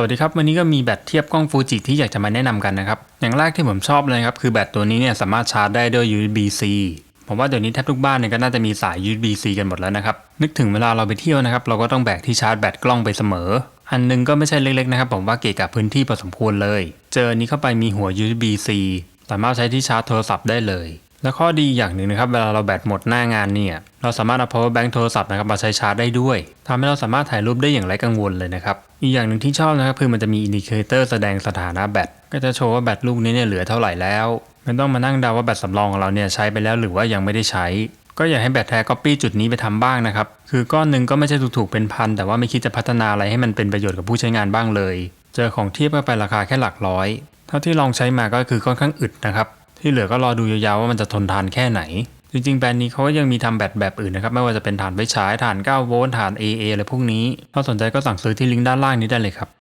สวัสดีครับ วันนี้ก็มีแบตเทียบกล้องฟูจิที่อยากจะมาแนะนำกันนะครับ อย่างแรกที่ผมชอบเลยครับ คือแบตตัวนี้เนี่ยสามารถชาร์จได้ด้วย USB-C ผมว่าเดี๋ยวนี้แทบทุกบ้านเนี่ยก็น่าจะมีสาย USB-C กันหมดแล้วนะครับ นึกถึงเวลาเราไปเที่ยวนะครับ เราก็ต้องแบกที่ชาร์จแบตกล้องไปเสมอ อันหนึงก็ไม่ใช่เล็กๆนะครับ ผมว่าเกะกะพื้นที่พอสมควรเลย เจอนี้เข้าไปมีหัว USB-C สามารถใช้ที่ชาร์จโทรศัพท์ได้เลย และข้อดีอย่างหนึ่งนะครับเวลาเราแบตหมดหน้างานเนี่ยเราสามารถเอา power bank โทรศัพท์นะครับมาใช้ชาร์จได้ด้วยทำให้เราสามารถถ่ายรูปได้อย่างไร้กังวลเลยนะครับอีกอย่างหนึ่งที่ชอบนะครับคือมันจะมีอินดิเคเตอร์แสดงสถานะแบตก็จะโชว์ว่าแบตลูกนี้เนี่ยเหลือเท่าไหร่แล้วไม่ต้องมานั่งเดาว่าแบตสำรองของเราเนี่ยใช้ไปแล้วหรือว่ายังไม่ได้ใช้ ก็อยากให้แบตแท้ก๊อปปี้จุดนี้ไปทำบ้างนะครับคือก้อนหนึ่งก็ไม่ใช่ถูกๆเป็นพันแต่ว่าไม่คิดจะพัฒนาอะไรให้มันเป็นประโยชน์กับผู้ใช้งานบ้างเลย เจอของเทียบก็ไปราคาแค่หลักร้อยเท่าที่ลองใช้มาก็คือค่อนข้างอึดนะครับ ที่เหลือก็รอดูยาวๆว่ามันจะทนทานแค่ไหน จริงๆแบรนด์นี้เขาก็ยังมีทำแบตแบบอื่นนะครับ ไม่ว่าจะเป็นฐานไฟฉายฐาน 9 โวลต์ฐาน AA อะไรพวกนี้ ถ้าสนใจก็สั่งซื้อที่ลิงก์ด้านล่างนี้ได้เลยครับ